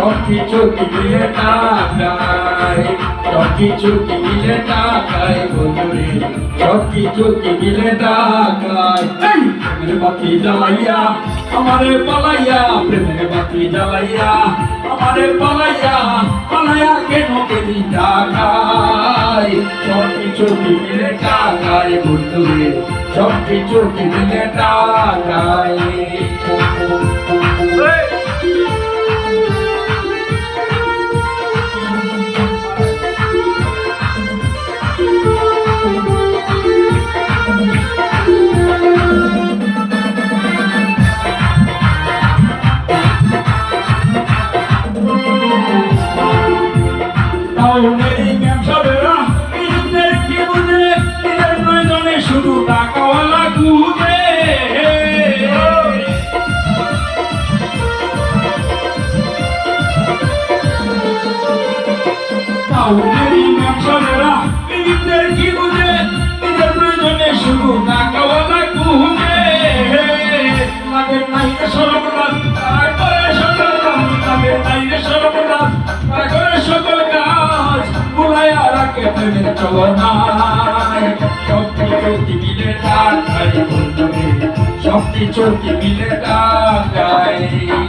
সব কিছু কি মিলে টাকায় সব কিছু কি মিলে টাকায় বন্ধুরে সব কিছু কি মিলে টাকায় প্রেমের বাতি জ্বালাইয়া, আমারে পালাইয়া, প্রেমের বাতি জ্বালাইয়া, আমারে পালাইয়া পালাইয়া কেন কেনি টাকায় সব কিছু কি মিলে টাকায় বন্ধুরে সব কিছু কি মিলে টাকায় already চলনায় সব কিছু কি মিলে বন্ধুরে সব কিছু কি মিলে টাকায়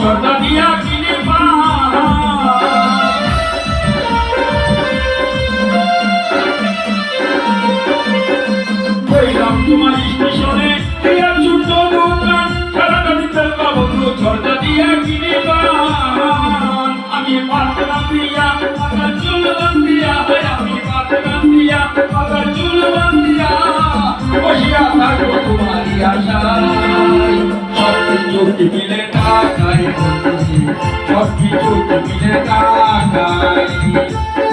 ঝর্ণা দিয়া কিনে পান কইলাম তোমার স্টেশনে বিরাট ছোট্ট দোকান সারাটা ফেলবা বন্ধু ঝর্ণা দিয়া কিনে পান আমি পাতলাম দিয়া মাথার চুল বান্ধিয়া আমি পাতলাম দিয়া মাথার চুল বান্ধিয়া। বসিয়া থাকো তোমারই আশায়, সব কি মিলে সব কিছু মিলে টাকায় রূপন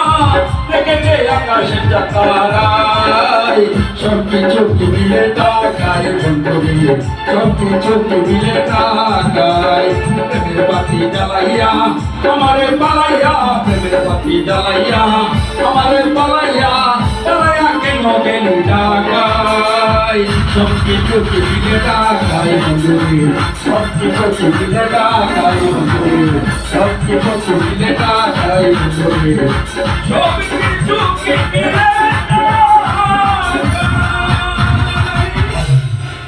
দেখেছে আকাশের চাকারায় সব কিছু মিলে টাকায় বন্ধুরে সব কিছু মিলে টাকায় প্রেমের বাতি জ্বালাইয়া, আমারে পালাইয়া, প্রেমের বাতি জ্বালাইয়া, আমারে পালাইয়া জ্বালাইয়া কেন কেন টাকায় সব কিছু মিলে টাকায় বন্ধুরে সব কিছু মিলে টাকায় বন্ধুরে সব কিছু মিলে টাকায় বন্ধুরে সব